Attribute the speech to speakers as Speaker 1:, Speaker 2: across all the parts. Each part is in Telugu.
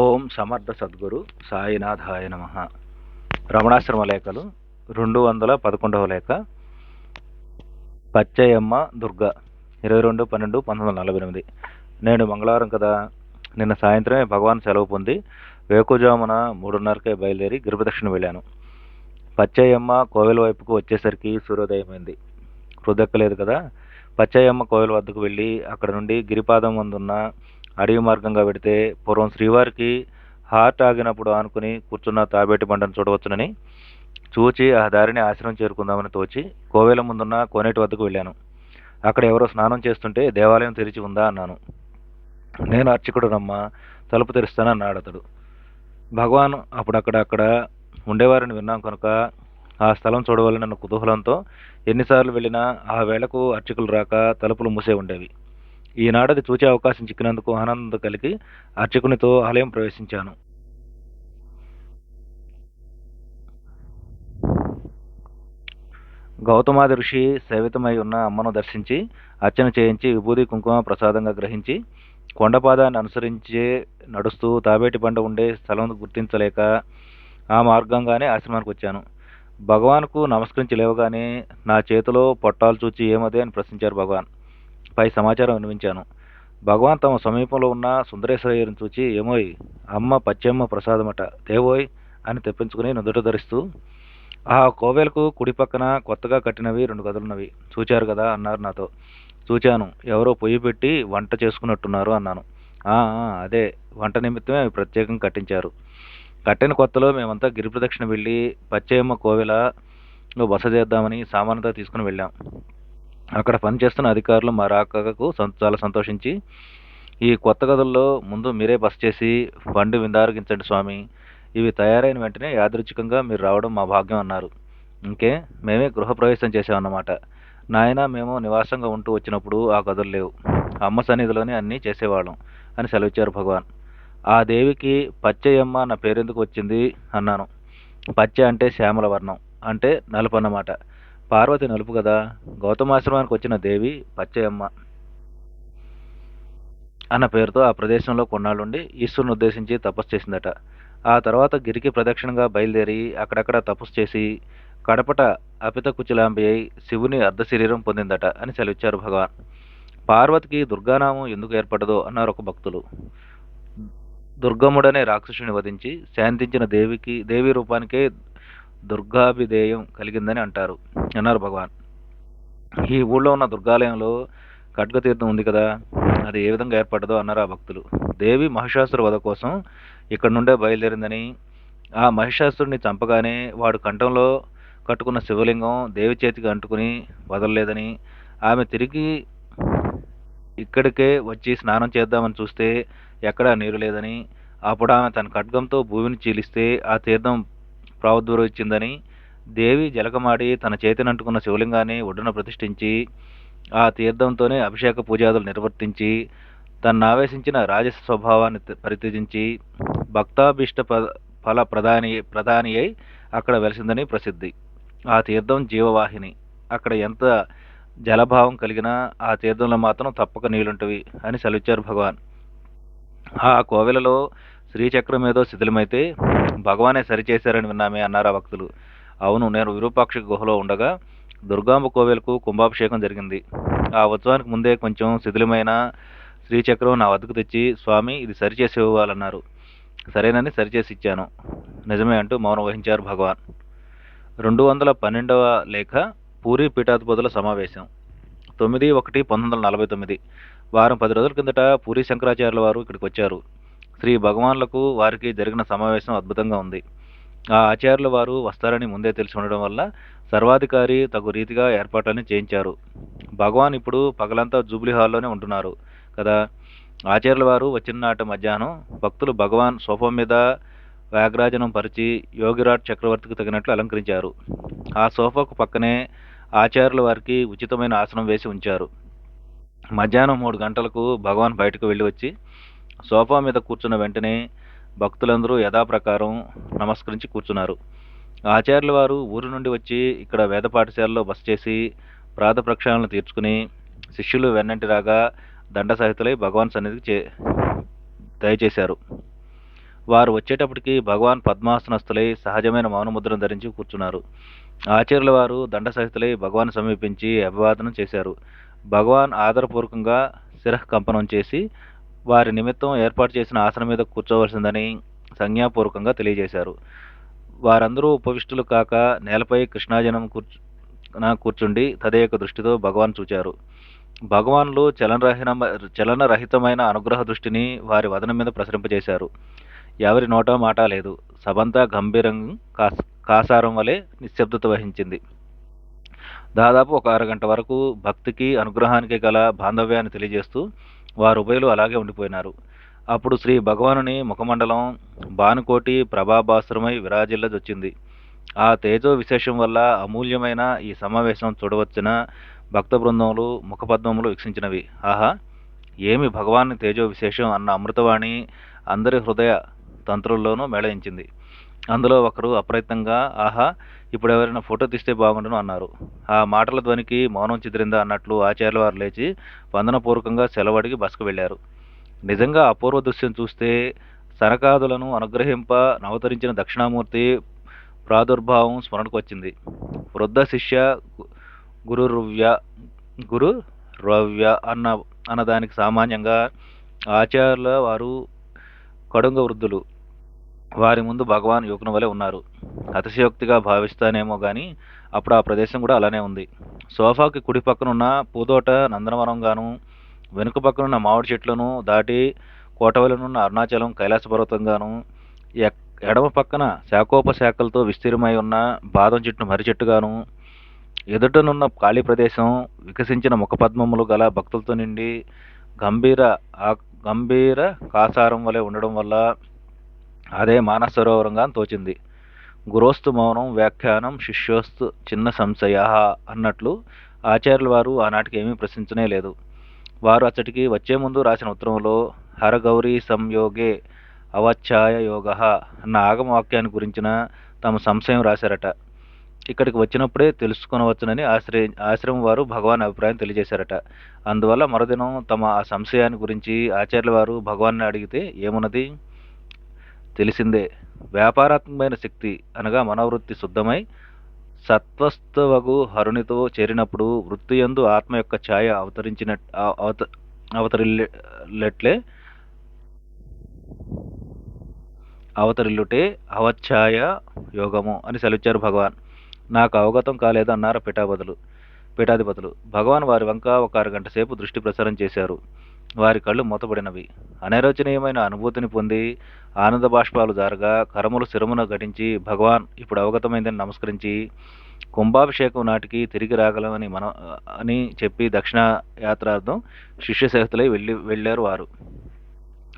Speaker 1: ఓం సమర్థ సద్గురు సాయినాథాయ నమ. రమణాశ్రమ లేఖలు రెండు వందల పదకొండవ లేఖ. పచ్చయమ్మ దుర్గ ఇరవై రెండు పన్నెండు పంతొమ్మిది వందల నలభై ఎనిమిది. నేను మంగళవారం కదా నిన్న సాయంత్రమే భగవాన్ సెలవు పొంది వేకుజామున మూడున్నరకే బయలుదేరి గిరిప్రదక్షిణ వెళ్ళాను. పచ్చయ్యమ్మ కోవెల వైపుకు వచ్చేసరికి సూర్యోదయమైంది. రుదక్కలేదు కదా పచ్చయ్యమ్మ కోవెల వద్దకు వెళ్ళి అక్కడ నుండి గిరిపాదం ముందున్న అడవి మార్గంగా వెడితే పూర్వం శ్రీవారికి హార్ట్ ఆగినప్పుడు ఆనుకుని కూర్చున్న తాబేటి బండను చూడవచ్చునని చూచి ఆ దారిని ఆశ్రమం చేరుకుందామని తోచి కోవేల ముందున్న కోనేటి వద్దకు వెళ్ళాను. అక్కడ ఎవరో స్నానం చేస్తుంటే దేవాలయం తెరిచి ఉందా అన్నాను. నేను అర్చకుడునమ్మా తలుపు తెరుస్తానన్నాడు అతడు. భగవాన్ అప్పుడక్కడ అక్కడ ఉండేవారిని విన్నాం కనుక ఆ స్థలం చూడవాలన్న కుతూహలంతో ఎన్నిసార్లు వెళ్ళినా ఆ వేళకు అర్చకులు రాక తలుపులు మూసే ఉండేవి. ఈనాడది చూచే అవకాశం చిక్కినందుకు ఆనందం కలిగి అర్చకునితో ఆలయం ప్రవేశించాను. గౌతమాది ఋషి సేవితమై ఉన్న అమ్మను దర్శించి అర్చన చేయించి విభూది కుంకుమ ప్రసాదంగా గ్రహించి కొండపాదాన్ని అనుసరించే నడుస్తూ తాబేటి బండ ఉండే స్థలం గుర్తించలేక ఆ మార్గంగానే ఆశ్రమానికి వచ్చాను. భగవాన్కు నమస్కరించి లేవగానే నా చేతిలో పొట్టాలు చూచి ఏమదే అని ప్రశ్నించారు భగవాన్. పై సమాచారం వినిపించాను. భగవాన్ తమ సమీపంలో ఉన్న సుందరేశ్వరయ్యను చూచి ఏమోయ్ అమ్మ పచ్చమ్మ ప్రసాదమట దేవోయ్ అని తెప్పించుకుని నుదుట ధరిస్తూ ఆ కోవెలకు కుడి పక్కన కొత్తగా కట్టినవి రెండు గదులున్నవి. చూచారు కదా అన్నారు నాతో. చూచాను. ఎవరో పొయ్యి పెట్టి వంట చేసుకున్నట్టున్నారు అన్నాను. "ఆ, అదే. వంట నిమిత్తమే అవి ప్రత్యేకంగా కట్టించారు. కట్టిన కొత్తలో మేమంతా గిరి ప్రదక్షిణ వెళ్ళి పచ్చయమ్మ కోవెల బస చేద్దామని సామానంతా తీసుకుని వెళ్ళాం. అక్కడ పనిచేస్తున్న అధికారులు మా రాకకు చాలా సంతోషించి ఈ కొత్త గదుల్లో ముందు మీరే బస చేసి వండి విందారగించండి స్వామి. ఇవి తయారైన వెంటనే యాదృచ్ఛికంగా మీరు రావడం మా భాగ్యం అన్నారు. ఇంకే మేమే గృహప్రవేశం చేసామన్నమాట నాయన మేము నివాసంగా ఉంటూ వచ్చినప్పుడు ఆ గదులు లేవు. అమ్మ సన్నిధిలోనే అన్నీ చేసేవాళ్ళం అని సెలవిచ్చారు భగవాన్. ఆ దేవికి పచ్చయమ్మ అన్న పేరెందుకు వచ్చింది అన్నాను. పచ్చ అంటే శ్యామల వర్ణం. అంటే నలుపు అన్నమాట పార్వతి నలుపు కదా గౌతమాశ్రమానికి వచ్చిన దేవి పచ్చయమ్మ అన్న పేరుతో ఆ ప్రదేశంలో కొన్నాళ్ళుండి ఈశ్వరుని ఉద్దేశించి తపస్సు చేసిందట. ఆ తర్వాత గిరికి ప్రదక్షిణగా బయలుదేరి అక్కడక్కడ తపస్సు చేసి కడపట అపిత కుచలాంబి అయి శివుని అర్ధ శరీరం పొందిందట అని సెలవిచ్చారు భగవాన్. పార్వతికి దుర్గానామం ఎందుకు ఏర్పడదో అన్నారు ఒక భక్తులు. దుర్గముడనే రాక్షసుని వధించి శాంతించిన దేవికి దేవి రూపానికే దుర్గాభిధేయం కలిగిందని అంటారు. అన్నారు భగవాన్. ఈ ఊళ్ళో ఉన్న దుర్గాలయంలో ఖడ్గతీర్థం ఉంది కదా అది ఏ విధంగా ఏర్పడ్డదో అన్నారు ఆ భక్తులు. దేవి మహిషాసుర వధ కోసం ఇక్కడ నుండే బయలుదేరిందని ఆ మహిషాసురుడిని చంపగానే వాడు కంఠంలో కట్టుకున్న శివలింగం దేవి చేతికి అంటుకుని వదలలేదని ఆమె తిరిగి ఇక్కడికే వచ్చి స్నానం చేద్దామని చూస్తే ఎక్కడా నీరు లేదని అప్పుడు ఆమె తన ఖడ్గంతో భూమిని చీలిస్తే ఆ తీర్థం ప్రావద్వరించిందని దేవి జలకమాడి తన చేతినంటుకున్న శివలింగాన్ని ఒడ్డున ప్రతిష్ఠించి ఆ తీర్థంతోనే అభిషేక పూజాదులు నిర్వర్తించి తను ఆవేశించిన రాజస స్వభావాన్ని పరిత్యజించి భక్తాభిష్ట ప- ఫల ప్రధాని ప్రధాని అయి అక్కడ వెలిసిందని ప్రసిద్ధి. ఆ తీర్థం జీవవాహిని. అక్కడ ఎంత జలభావం కలిగినా ఆ తీర్థంలో మాత్రం తప్పక నీళ్ళుంటవి అని సెలవిచ్చారు భగవాన్. ఆ కోవెలలో శ్రీచక్రం ఏదో శిథిలమైతే భగవానే సరిచేశారని విన్నామే అన్నారు ఆ భక్తులు. అవును నేను విరూపాక్ష గుహలో ఉండగా దుర్గాంబ కోవెలకు కుంభాభిషేకం జరిగింది. ఆ ఉత్సవానికి ముందే కొంచెం శిథిలమైన శ్రీచక్రం నా వద్దకు తెచ్చి స్వామి ఇది సరిచేసి ఇవ్వాలన్నారు. సరేనని సరిచేసి ఇచ్చాను. నిజమే అంటూ మౌనం వహించారు భగవాన్. రెండు వందల పన్నెండవ లేఖ పూరి పీఠాధిపతుల సమావేశం. తొమ్మిది ఒకటి పంతొమ్మిది వందల నలభై తొమ్మిది. వారం పది రోజుల కిందట పూరి శంకరాచార్యుల వారు ఇక్కడికి వచ్చారు. శ్రీ భగవాన్లకు వారికి జరిగిన సమావేశం అద్భుతంగా ఉంది. ఆ ఆచార్యుల వారు వస్తారని ముందే తెలిసి ఉండడం వల్ల సర్వాధికారి తగు రీతిగా ఏర్పాట్లని చేయించారు. భగవాన్ ఇప్పుడు పగలంతా జూబ్లీ హాల్లోనే ఉంటున్నారు కదా. ఆచార్యుల వారు వచ్చిన నాటి మధ్యాహ్నం భక్తులు భగవాన్ సోఫా మీద వ్యాఘ్రాజనం పరిచి యోగిరాట్ చక్రవర్తికి తగినట్లు అలంకరించారు. ఆ సోఫాకు పక్కనే ఆచార్యుల వారికి ఉచితమైన ఆసనం వేసి ఉంచారు. మధ్యాహ్నం మూడు గంటలకు భగవాన్ బయటకు వెళ్ళి వచ్చి సోఫా మీద కూర్చున్న వెంటనే భక్తులందరూ యథాప్రకారం నమస్కరించి కూర్చున్నారు. ఆచార్యుల వారు ఊరి నుండి వచ్చి ఇక్కడ వేద పాఠశాలలో బస చేసి ప్రాత ప్రక్షాళనలు తీర్చుకుని శిష్యులు వెన్నంటి రాగా దండ సహితులై భగవాన్ సన్నిధికి చే దయచేశారు. వారు వచ్చేటప్పటికి భగవాన్ పద్మాసనస్థులై సహజమైన మౌనముద్రను ధరించి కూర్చున్నారు. ఆచార్యుల వారు దండ సహితులై భగవాన్ సమీపించి అభివాదనం చేశారు. భగవాన్ ఆదరపూర్వకంగా శిరః కంపనం చేసి వారి నిమిత్తం ఏర్పాటు చేసిన ఆసనం మీద కూర్చోవలసిందని సంజ్ఞాపూర్వకంగా తెలియజేశారు. వారందరూ ఉపవిష్టులు కాక నేలపై కృష్ణాజనం కూర్చు నా కూర్చుండి తదేక దృష్టితో భగవాన్ చూచారు. భగవాన్లు చలనరహిన చలనరహితమైన అనుగ్రహ దృష్టిని వారి వదనం మీద ప్రసరింపజేశారు. ఎవరి నోట మాట లేదు. సభంతా గంభీరం కాస్ కాసారం వలె నిశ్శబ్దత వహించింది. దాదాపు ఒక అరగంట వరకు భక్తికి అనుగ్రహానికి గల బాంధవ్యాన్ని తెలియజేస్తూ వారు ఉభయలు అలాగే ఉండిపోయినారు. అప్పుడు శ్రీ భగవానుని ముఖమండలం భానుకోటి ప్రభాభాసురమై విరాజిల్లదొచ్చింది ఆ తేజో విశేషం వల్ల అమూల్యమైన ఈ సమావేశం చూడవచ్చిన భక్త బృందములు ముఖపద్మములు వీక్షించినవి. ఆహా! ఏమి భగవాన్ తేజో విశేషం అన్న అమృతవాణి అందరి హృదయ తంత్రుల్లోనూ మేళయించింది. అందులో ఒకరు అప్రయత్నంగా ఆహా ఇప్పుడు ఎవరైనా ఫోటో తీస్తే బాగుండును అన్నారు. ఆ మాటల ధ్వనికి మౌనం చిదిరిందా అన్నట్లు ఆచార్యుల వారు లేచి వందనపూర్వకంగా సెలవడికి బస్కు వెళ్ళారు. నిజంగా అపూర్వ దృశ్యం చూస్తే సనకాదులను అనుగ్రహింప నవతరించిన దక్షిణామూర్తి ప్రాదుర్భావం స్మరణకు వచ్చింది. వృద్ధ శిష్య గురు రువ్య గురు రవ్య అన్న అన్నదానికి సామాన్యంగా ఆచార్యుల వారు కడుంగ వృద్ధులు. వారి ముందు భగవాన్ యువకుని వలె ఉన్నారు. అతిశయోక్తిగా భావిస్తానేమో కానీ అప్పుడు ఆ ప్రదేశం కూడా అలానే ఉంది. సోఫాకి కుడి పక్కన ఉన్న పూదోట నందనవనంగాను వెనుక పక్కనున్న మామిడి చెట్లను దాటి కోటవలనున్న అరుణాచలం కైలాస పర్వతంగాను ఎక్- ఎడమ పక్కన శాఖోపశాఖలతో విస్తీర్ణమై ఉన్న బాదం చెట్టును మర్రి చెట్టుగాను ఎదుటనున్న ఖాళీ ప్రదేశం వికసించిన ముఖపద్మములు గల భక్తులతో నిండి గంభీర ఆ- గంభీర కాసారం వలె ఉండడం వల్ల అదే మానసరోవరంగా తోచింది. గురోస్తు మౌనం వ్యాఖ్యానం శిష్యోస్తు చిన్న సంశయ అన్నట్లు ఆచార్యుల వారు ఆనాటికి ఏమీ ప్రశ్నించనే లేదు. వారు అతడికి వచ్చే ముందు రాసిన ఉత్తరంలో హరగౌరీ సంయోగే అవచ్ఛాయ యోగ అన్న ఆగమ వాక్యాన్ని గురించిన తమ సంశయం రాశారట. ఇక్కడికి వచ్చినప్పుడే తెలుసుకునవచ్చునని ఆశ్రయ ఆశ్రమం వారు భగవాన్ అభిప్రాయం తెలియజేశారట. అందువల్ల మరుదినం తమ ఆ సంశయాన్ని గురించి ఆచార్యుల వారు భగవాన్ని అడిగితే ఏమున్నది? తెలిసిందే. వ్యాపారాత్మకమైన శక్తి అనగా మనోవృత్తి శుద్ధమై సత్వస్తవగు హరునితో చేరినప్పుడు వృత్తి యందు ఆత్మ యొక్క ఛాయ అవతరించిన అవత అవతరిల్లెట్లే అవతరిల్లుటే అవఛాయ యోగము అని సెలవిచ్చారు భగవాన్. నాకు అవగతం కాలేదు అన్నారు పిఠాపతులు పీఠాధిపతులు. భగవాన్ వారి వంక ఒక అరగంట సేపు దృష్టి ప్రసారం చేశారు. వారి కళ్ళు మూతపడినవి అనిరోచనీయమైన అనుభూతిని పొంది ఆనంద బాష్పాలు జారగా కరములు శిరమున ఘటించి భగవాన్ ఇప్పుడు అవగతమైందని నమస్కరించి కుంభాభిషేకం నాటికి తిరిగి రాగలమని మన అని చెప్పి దక్షిణ యాత్రార్థం శిష్య వెళ్ళి వెళ్ళారు వారు.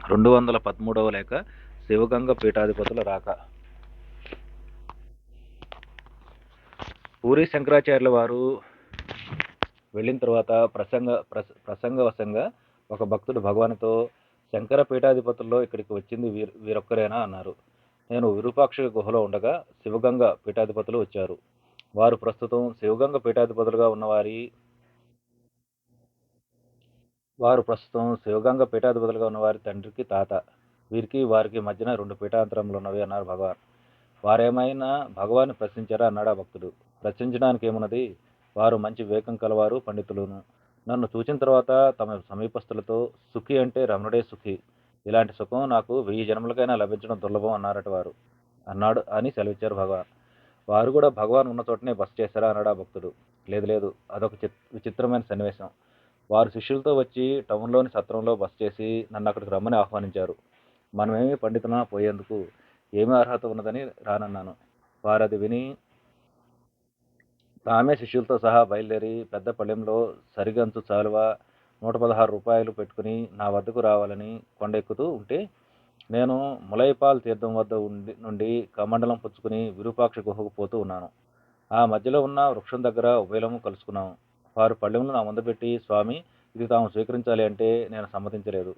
Speaker 1: రెండు వందల పదమూడవ లేక శివగంగ పీఠాధిపతుల రాక. పూరి శంకరాచార్యుల వారు వెళ్ళిన తర్వాత ప్రసంగ ప్రస- ప్రసంగవశంగా ఒక భక్తుడు భగవానుతో శంకర పీఠాధిపతుల్లో ఇక్కడికి వచ్చింది వీరు వీరొక్కరేనా? అన్నారు. నేను విరూపాక్ష గుహలో ఉండగా శివగంగ పీఠాధిపతులు వచ్చారు. వారు ప్రస్తుతం శివగంగ పీఠాధిపతులుగా ఉన్నవారి వారు ప్రస్తుతం శివగంగ పీఠాధిపతులుగా ఉన్నవారి తండ్రికి తాత. వీరికి వారికి మధ్యన రెండు పీఠాంతరములు ఉన్నవి అన్నారు భగవాన్. వారేమైనా భగవాన్ని ప్రశ్నించారా? అన్నాడు ఆ భక్తుడు. ప్రశ్నించడానికి ఏమున్నది వారు మంచి వివేకం కలవారు పండితులును. నన్ను చూచిన తర్వాత తమ సమీపస్తులతో సుఖి అంటే రమణుడే సుఖి. ఇలాంటి సుఖం నాకు వెయ్యి జన్మలకైనా లభించడం దుర్లభం అన్నారట వారు. అన్నాడు అని సెలవిచ్చారు భగవాన్. వారు కూడా భగవాన్ ఉన్న చోటనే బస చేశారా? అన్నాడు ఆ భక్తుడు. లేదు లేదు. అదొక చిత్ విచిత్రమైన సన్నివేశం. వారు శిష్యులతో వచ్చి టౌన్లోని సత్రంలో బస చేసి నన్ను అక్కడికి రమ్మని ఆహ్వానించారు. మనమేమి పండితులమా పోయేందుకు? ఏమి అర్హత ఉన్నదని రానన్నాను. వారు అది విని తామే శిష్యులతో సహా బయలుదేరి పెద్దపల్లెంలో సరిగంచు చాలువ నూట పదహారు రూపాయలు పెట్టుకుని నా వద్దకు రావాలని కొండెక్కుతూ ఉంటే నేను ములైపాల్ తీర్థం వద్ద ఉండి నుండి కమండలం పుచ్చుకుని విరూపాక్ష గుహకు పోతూ ఉన్నాను. ఆ మధ్యలో ఉన్న వృక్షం దగ్గర ఉభయలము కలుసుకున్నాము వారు పళ్ళెంలో నా ముందు పెట్టి స్వామి ఇది తాము స్వీకరించాలి అంటే నేను సమ్మతించలేదు.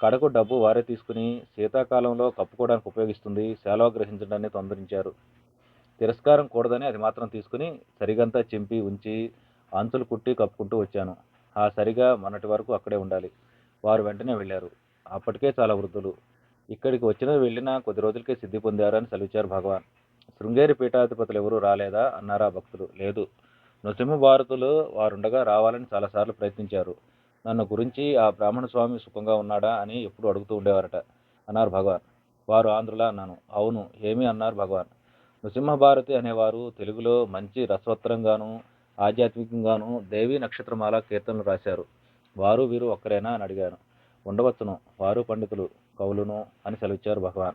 Speaker 1: కడకు డబ్బు వారే తీసుకుని శీతాకాలంలో కప్పుకోవడానికి ఉపయోగిస్తుంది సెలవు గ్రహించడాన్ని తొందరించారు. తిరస్కారం కూడదని అది మాత్రం తీసుకుని సరిగంతా చింపి ఉంచి అంచులు కుట్టి కప్పుకుంటూ వచ్చాను. ఆ సరిగా మొన్నటి వరకు అక్కడే ఉండాలి. వారు వెంటనే వెళ్ళారు. అప్పటికే చాలా వృద్ధులు. ఇక్కడికి వచ్చిన వెళ్ళినా కొద్ది రోజులకే సిద్ధి పొందారని సెలవిచ్చారు భగవాన్. శృంగేరి పీఠాధిపతులు ఎవరూ రాలేదా? అన్నారా భక్తులు. లేదు. నృసింహ భారతులు వారుండగా రావాలని చాలాసార్లు ప్రయత్నించారు. నన్ను గురించి ఆ బ్రాహ్మణ స్వామి సుఖంగా ఉన్నాడా అని ఎప్పుడు అడుగుతూ ఉండేవారట అన్నారు భగవాన్. వారు ఆంధ్రులా అన్నాను. అవును ఏమి అన్నారు భగవాన్. నృసింహ భారతి అనేవారు తెలుగులో మంచి రసవత్రంగాను ఆధ్యాత్మికంగాను దేవీ నక్షత్రమాల కీర్తనలు రాశారు. వారు వీరు ఒక్కరేనా అని అడిగాను. ఉండవచ్చును వారు పండితులు కవులును అని సెలవిచ్చారు భగవాన్.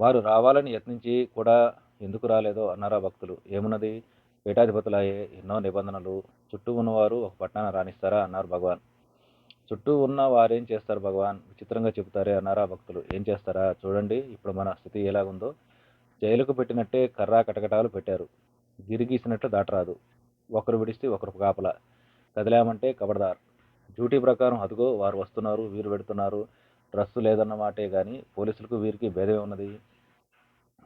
Speaker 1: వారు రావాలని యత్నించి కూడా ఎందుకు రాలేదో అన్నారా భక్తులు. ఏమున్నది? పీఠాధిపతులయ్యే ఎన్నో నిబంధనలు. చుట్టూ ఉన్నవారు ఒక పట్టణాన్ని రాణిస్తారా అన్నారు భగవాన్. చుట్టూ ఉన్న వారేం చేస్తారు భగవాన్? విచిత్రంగా చెబుతారే అన్నారా భక్తులు. ఏం చేస్తారా? చూడండి ఇప్పుడు మన స్థితి ఎలాగుందో. జైలుకు పెట్టినట్టే కర్రా కటకటాలు పెట్టారు. గిరిగీసినట్లు దాటరాదు. ఒకరు విడిస్తే ఒకరు కాపలా. కదిలామంటే కబడదార్. డ్యూటీ ప్రకారం అదుగో వారు వస్తున్నారు వీరు పెడుతున్నారు డ్రస్సు లేదన్న మాటే కానీ పోలీసులకు వీరికి భేదమే ఉన్నది.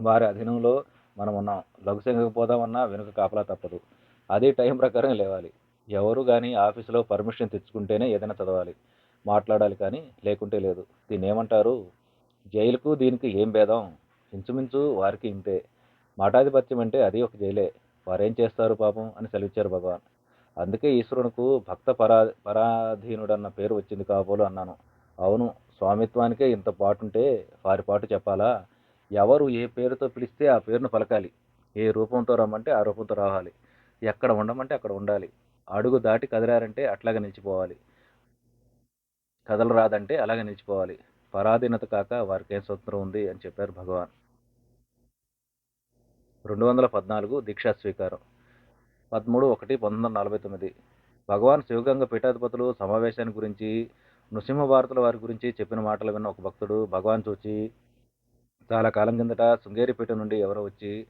Speaker 1: వారి అధీనంలో మనం ఉన్నాం. లఘుశంఖకు పోదామన్నా వెనుక కాపలా తప్పదు. అదే టైం ప్రకారం లేవాలి. ఎవరు కానీ ఆఫీసులో పర్మిషన్ తెచ్చుకుంటేనే ఏదైనా చదవాలి. మాట్లాడాలి కానీ లేకుంటే లేదు. దీన్ని ఏమంటారు జైలుకు దీనికి ఏం భేదం? ఇంచుమించు వారికి ఇంతే. మఠాధిపత్యం అంటే అది ఒక జైలే. వారేం చేస్తారు పాపం అని సెలవిచ్చారు భగవాన్. అందుకే ఈశ్వరునికి భక్త పరా పరాధీనుడన్న పేరు వచ్చింది కాబోలు అన్నాను. అవును స్వామిత్వానికే ఇంత పాటుంటే వారి పాటు చెప్పాలా? ఎవరు ఏ పేరుతో పిలిస్తే ఆ పేరును పలకాలి. ఏ రూపంతో రమ్మంటే ఆ రూపంతో రావాలి. ఎక్కడ ఉండమంటే అక్కడ ఉండాలి. అడుగు దాటి కదిలారంటే అట్లాగే నిలిచిపోవాలి. కదలరాదంటే అలాగే నిలిచిపోవాలి. పరాధీనత కాక వారికి ఏం స్వతంత్రం ఉంది అని చెప్పారు భగవాన్. రెండు వందల పద్నాలుగు దీక్షా స్వీకారం. పదమూడు ఒకటి పంతొమ్మిది వందల నలభై తొమ్మిది. భగవాన్ శివగంగ పీఠాధిపతులు సమావేశాన్ని గురించి నృసింహ భారతుల వారి గురించి చెప్పిన మాటలు విన్న ఒక భక్తుడు భగవాన్ చూచి చాలా కాలం కిందట శృంగేరిపేట నుండి ఎవరో వచ్చి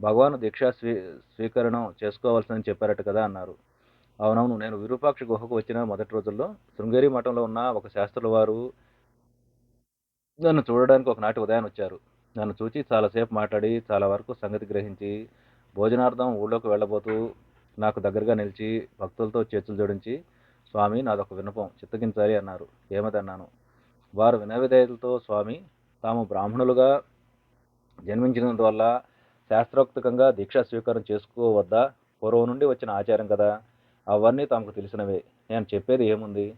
Speaker 1: భగవాన్ దీక్షా స్వీ స్వీకరణం చేసుకోవాల్సిందని చెప్పారట కదా అన్నారు. అవునవును నేను విరూపాక్ష గుహకు వచ్చిన మొదటి రోజుల్లో శృంగేరి మఠంలో ఉన్న ఒక శాస్త్రుల వారు నన్ను చూడడానికి ఒకనాటి ఉదయాన్ని వచ్చారు. నన్ను చూచి చాలాసేపు మాట్లాడి చాలా వరకు సంగతి గ్రహించి భోజనార్థం ఊళ్ళోకి వెళ్ళబోతూ నాకు దగ్గరగా నిలిచి భక్తులతో చేతులు జోడించి స్వామి నాదొక వినపం చిత్తగించాలి అన్నారు. ఏమదన్నాను? వారు వినవిధేయులతో స్వామి తాము బ్రాహ్మణులుగా జన్మించినందువల్ల శాస్త్రోక్తకంగా దీక్షా స్వీకారం చేసుకోవద్దా? పూర్వం నుండి వచ్చిన ఆచారం కదా. అవన్నీ తమకు తెలిసినవే. నేను చెప్పేది ఏముంది?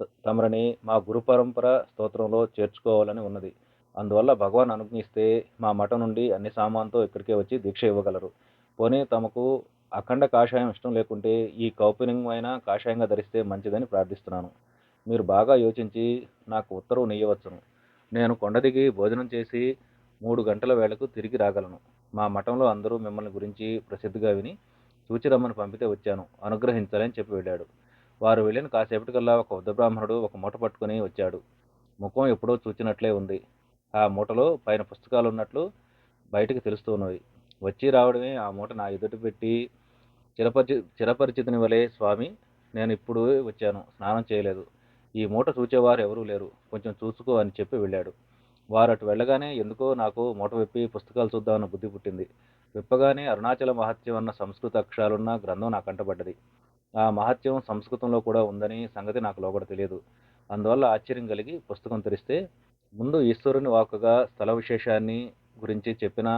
Speaker 1: తమరిని తమరని మా గురు పరంపర స్తోత్రంలో చేర్చుకోవాలని ఉన్నది. అందువల్ల భగవాన్ అనుజ్ఞిస్తే మా మఠం నుండి అన్ని సామాన్తో ఇక్కడికే వచ్చి దీక్ష ఇవ్వగలరు. పోనీ తమకు అఖండ కాషాయం ఇష్టం లేకుంటే ఈ కౌపినమైన కాషాయంగా ధరిస్తే మంచిదని ప్రార్థిస్తున్నాను. మీరు బాగా యోచించి నాకు ఉత్తర్వు నెయ్యవచ్చును నేను కొండ దిగి భోజనం చేసి మూడు గంటల వేళకు తిరిగి రాగలను. మా మఠంలో అందరూ మిమ్మల్ని గురించి ప్రసిద్ధిగా విని సూచిరమ్మని పంపితే వచ్చాను. అనుగ్రహించాలని చెప్పి వెళ్ళాడు. వారు వెళ్ళిన కాసేపటికల్లా ఒక వృద్ధ బ్రాహ్మణుడు ఒక మూట పట్టుకుని వచ్చాడు. ముఖం ఎప్పుడో చూచినట్లే ఉంది. ఆ మూటలో పైన పుస్తకాలు ఉన్నట్లు బయటకు తెలుస్తూ ఉన్నవి. వచ్చి రావడమే ఆ మూట నా ఎదుట పెట్టి చిరపరిచి చిరపరిచితుని వలె స్వామి నేను ఇప్పుడు వచ్చాను స్నానం చేయలేదు. ఈ మూట చూచేవారు ఎవరూ లేరు. కొంచెం చూసుకో అని చెప్పి వెళ్ళాడు. వారు అటు వెళ్ళగానే ఎందుకో నాకు మూట విప్పి పుస్తకాలు చూద్దామన్న బుద్ధి పుట్టింది. విప్పగానే అరుణాచల మహత్యం అన్న సంస్కృత అక్షరాలున్న గ్రంథం నాకు కంటపడ్డది ఆ మహత్యం సంస్కృతంలో కూడా ఉందని సంగతి నాకు లోపల తెలియదు. అందువల్ల ఆశ్చర్యం కలిగి పుస్తకం తెరిస్తే ముందు ఈశ్వరుని వాకుగా స్థల విశేషాన్ని గురించి చెప్పిన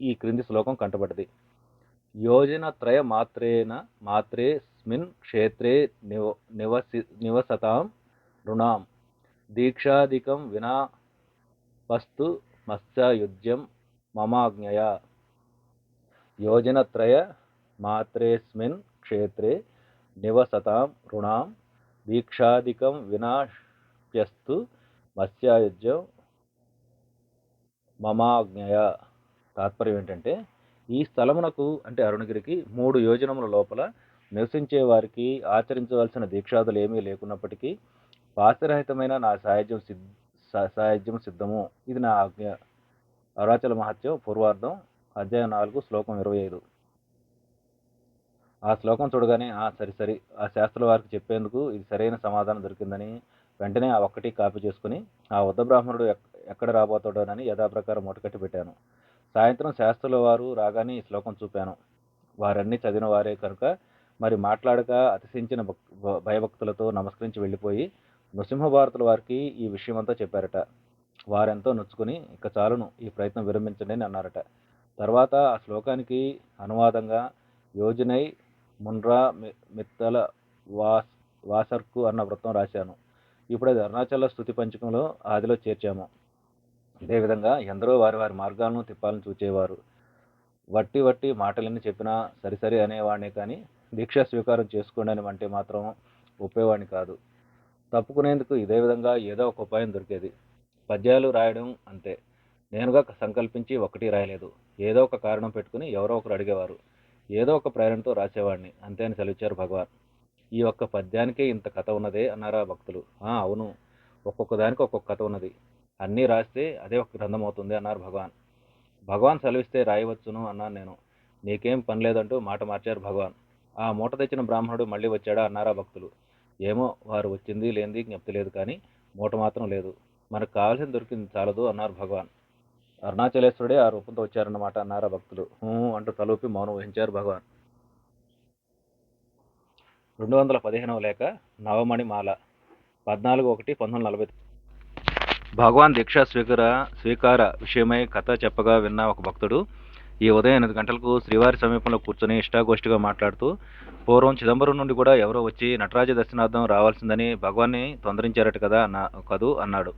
Speaker 1: ఈ క్రింది శ్లోకం కంటపడ్డది యోజన త్రయ మాత్రేన మాత్రే స్మిన్ క్షేత్రే నివ నివసి నివసతాం రుణాం దీక్షాధికం వినా వస్తు మత్స్యయుజ్యం మమాజ్ఞయ. యోజనత్రయ మాత్రేస్మిన్ క్షేత్రే నివసతాం రుణాం దీక్షాధికం వినాప్యస్తు మత్స్యాయుజ్యం మమాజ్ఞయ తాత్పర్యం ఏంటంటే ఈ స్థలమునకు అంటే అరుణగిరికి మూడు యోజనముల లోపల నివసించే వారికి ఆచరించవలసిన దీక్షాదులు ఏమీ లేకున్నప్పటికీ పాశరహితమైన నా సాయుధ్యం సిద్ధ సాయుధ్యం సిద్ధము. ఇది నా ఆజ్ఞ. అరుణాచల మహత్యం పూర్వార్థం అధ్యాయం నాలుగు శ్లోకం ఇరవై ఐదు. ఆ శ్లోకం చూడగానే ఆ సరి సరి. ఆ శాస్త్రుల వారికి చెప్పేందుకు ఇది సరైన సమాధానం దొరికిందని వెంటనే ఆ ఒక్కటి కాపీ చేసుకుని ఆ వద్ద బ్రాహ్మణుడు ఎక్కడ రాబోతాడోనని యథాప్రకారం మొటకట్టి పెట్టాను. సాయంత్రం శాస్త్రుల వారు రాగానే ఈ శ్లోకం చూపాను. వారన్నీ చదివిన వారే కనుక మరి మాట్లాడక అతిశించిన భయభక్తులతో నమస్కరించి వెళ్ళిపోయి నృసింహభారతుల వారికి ఈ విషయమంతా చెప్పారట. వారెంతో నొచ్చుకుని ఇక చాలును ఈ ప్రయత్నం విరమించండి అని అన్నారట. తర్వాత ఆ శ్లోకానికి అనువాదంగా యోజనై మున్రా మిత్తల వాస్ వాసర్కు అన్న వృత్తం రాశాను. ఇప్పుడు అది అరుణాచల స్థుతి పంచకంలో ఆదిలో చేర్చాము. అదేవిధంగా ఎందరో వారి వారి మార్గాలను తిప్పాలను చూచేవారు. వట్టి వట్టి మాటలన్నీ చెప్పినా సరిసరి అనేవాడిని కానీ దీక్షా స్వీకారం చేసుకోండి అంటే మాత్రం ఒప్పేవాడిని కాదు. తప్పుకునేందుకు ఇదే విధంగా ఏదో ఒక ఉపాయం దొరికేది. పద్యాలు రాయడం అంతే. నేనుగా సంకల్పించి ఒకటి రాయలేదు. ఏదో ఒక కారణం పెట్టుకుని ఎవరో ఒకరు అడిగేవారు. ఏదో ఒక ప్రేరణతో రాసేవాడిని. అంతే అని సెలవిచ్చారు భగవాన్. ఈ ఒక్క పద్యానికే ఇంత కథ ఉన్నదే అన్నారా భక్తులు. ఆ అవును. ఒక్కొక్క దానికి ఒక్కొక్క కథ ఉన్నది. అన్నీ రాస్తే అదే ఒక గ్రంథం అవుతుంది అన్నారు భగవాన్. భగవాన్ సెలవిస్తే రాయవచ్చును అన్నాను నేను. నీకేం పని లేదంటూ మాట మార్చారు భగవాన్. ఆ మూట తెచ్చిన బ్రాహ్మణుడు మళ్ళీ వచ్చాడా అన్నారా భక్తులు. ఏమో వారు వచ్చింది లేనిది జ్ఞప్తి లేదు కానీ మూట మాత్రం లేదు. మనకు కావాల్సింది దొరికింది చాలదు అన్నారు భగవాన్. అరుణాచలేశ్వరుడే ఆ రూపంతో వచ్చారన్నమాట అన్నారా భక్తులు. అంటూ తలూపి మౌనం వహించారు భగవాన్. రెండు వందల పదిహేనవ లేఖ నవమణి మాల పద్నాలుగు ఒకటి పంతొమ్మిది నలభై భగవాన్ దీక్షా స్వీకార స్వీకార విషయమై కథ చెప్పగా విన్న ఒక భక్తుడు ఈ ఉదయం ఎనిమిది గంటలకు శ్రీవారి సమీపంలో కూర్చొని ఇష్టాగోష్ఠిగా మాట్లాడుతూ పూర్వం చిదంబరం నుండి కూడా ఎవరో వచ్చి నటరాజ దర్శనార్థం రావాల్సిందని భగవాన్ని తొందరించారట కదా అన్న కదూ అన్నాడు.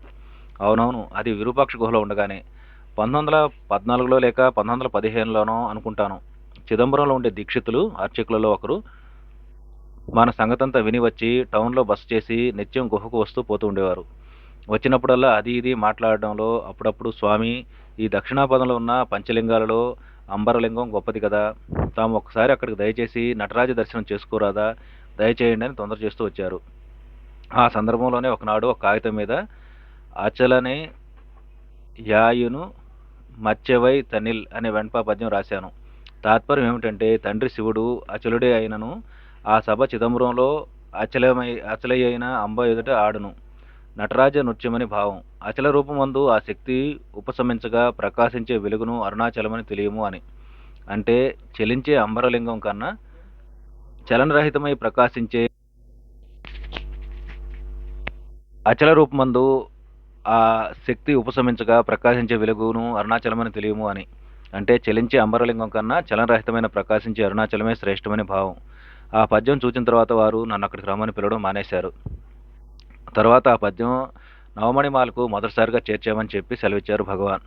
Speaker 1: అవునవును అది విరూపాక్ష గుహలో ఉండగానే. పంతొమ్మిది వందల పద్నాలుగులో లేక పంతొమ్మిది వందల పదిహేనులోనో అనుకుంటాను. చిదంబరంలో ఉండే దీక్షితులు అర్చకులలో ఒకరు మన సంగతంతా విని వచ్చి టౌన్లో బస చేసి నిత్యం గుహకు వస్తూ పోతూ ఉండేవారు. వచ్చినప్పుడల్లా అది ఇది మాట్లాడడంలో అప్పుడప్పుడు స్వామి ఈ దక్షిణాపదంలో ఉన్న పంచలింగాలలో అంబరలింగం గొప్పది కదా తాము ఒకసారి అక్కడికి దయచేసి నటరాజ దర్శనం చేసుకోరాదా దయచేయండి అని తొందర చేస్తూ వచ్చారు. ఆ సందర్భంలోనే ఒకనాడు ఒక కాగితం మీద అచలనే యాయును మత్స్యవై తనిల్ అనే వెంటపా పద్యం రాశాను. తాత్పర్యం ఏమిటంటే తండ్రి శివుడు అచలుడే అయినను ఆ సభ చిదంబరంలో అచలమై అచలయ్య అయిన అంబ ఎదుట ఆడును. నటరాజ నృత్యమని భావం. అచల రూపమందు ఆ శక్తి ఉపశమించగా ప్రకాశించే వెలుగును అరుణాచలమని తెలియము అని. అంటే చలించే అంబరలింగం కన్నా చలనరహితమై ప్రకాశించే అచల రూపమందు ఆ శక్తి ఉపశమించగా ప్రకాశించే వెలుగును అరుణాచలమని తెలియము అని. అంటే చలించే అంబరలింగం కన్నా చలనరహితమైన ప్రకాశించే అరుణాచలమే శ్రేష్టమని భావం. ఆ పద్యం చూచిన తర్వాత వారు నన్ను అక్కడికి రమ్మని పిలవడం మానేశారు. తర్వాత ఆ పద్యం నవమణిమాలకు మొదటిసారిగా చేర్చామని చెప్పి సెలవిచ్చారు భగవాన్.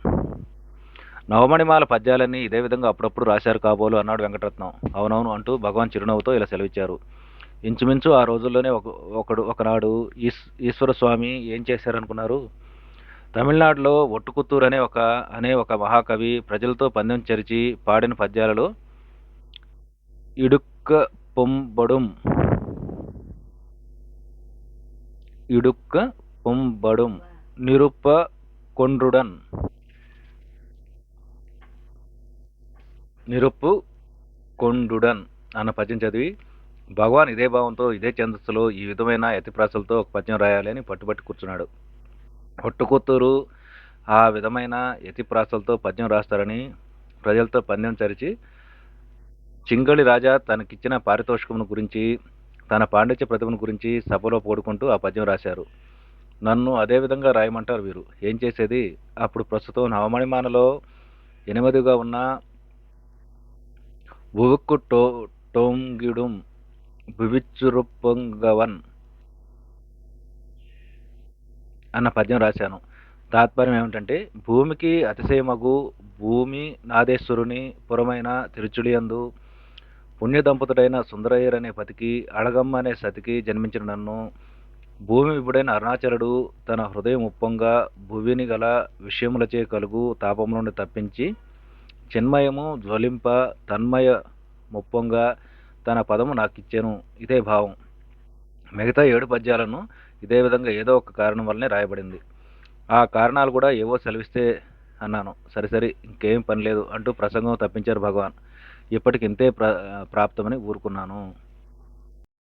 Speaker 1: నవమణిమాల పద్యాలన్నీ ఇదే విధంగా అప్పుడప్పుడు రాశారు కాబోలు అన్నాడు వెంకటరత్నం. అవునవును అంటూ భగవాన్ చిరునవ్వుతో ఇలా సెలవిచ్చారు. ఇంచుమించు ఆ రోజుల్లోనే ఒక ఒకడు ఒకనాడు ఈస్ ఈశ్వర స్వామి ఏం చేశారనుకున్నారు? తమిళనాడులో ఒట్టుకుత్తూరు అనే ఒక అనే ఒక మహాకవి ప్రజలతో పందెం చెరిచి పాడిన పద్యాలలో ఇడుక్క పొంబడుం. ఇడుక్క పొంబడుం. నిరుప్ప కొండ్రుడన్. నిరుప్పు కొండుడన్ అన్న పద్యం చదివి భగవాన్ ఇదే భావంతో ఇదే ఛందస్సులో ఈ విధమైన యతిప్రాసలతో ఒక పద్యం రాయాలి అని పట్టుబట్టి కూర్చున్నాడు. ఒట్టుకొత్తూరు ఆ విధమైన యతిప్రాసలతో పద్యం రాస్తారని ప్రజలతో పందెం చరిచి చింగళి రాజా తనకిచ్చిన పారితోషికమును గురించి తన పాండిత్య ప్రతిభను గురించి సభలో పోడుకుంటూ ఆ పద్యం రాశారు. నన్ను అదేవిధంగా రాయమంటారు వీరు. ఏం చేసేది? అప్పుడు ప్రస్తుతం నవమణిమానలో ఎనిమిదిగా ఉన్న భువుక్కు టో టోంగిడుం భువిచ్చురుప్పొంగవన్ అన్న పద్యం రాశాను. తాత్పర్యం ఏమిటంటే భూమికి అతిశయమగు భూమి నాదేశ్వరుని పురమైన తిరుచుడియందు పుణ్య దంపతుడైన సుందరయ్యర్ అనే పతికి అడగమ్మ అనే సతికి జన్మించిన నన్ను భూమి విభుడైన అరుణాచలుడు తన హృదయం ఉప్పంగా భువిని గల విషయములచే కలుగు తాపం నుండి తప్పించి చిన్మయము జ్వలింప తన్మయ ముప్పొంగా తన పదము నాకిచ్చాను. ఇదే భావం. మిగతా ఏడు పద్యాలను ఇదే విధంగా ఏదో ఒక కారణం వల్లనే రాయబడింది. ఆ కారణాలు కూడా ఏవో సెలవిస్తే అన్నాను. సరిసరి ఇంకేం పని లేదు అంటూ ప్రసంగం తప్పించారు భగవాన్. ఇప్పటికి ఇంతే ప్రా ప్రాప్తమని ఊరుకున్నాను.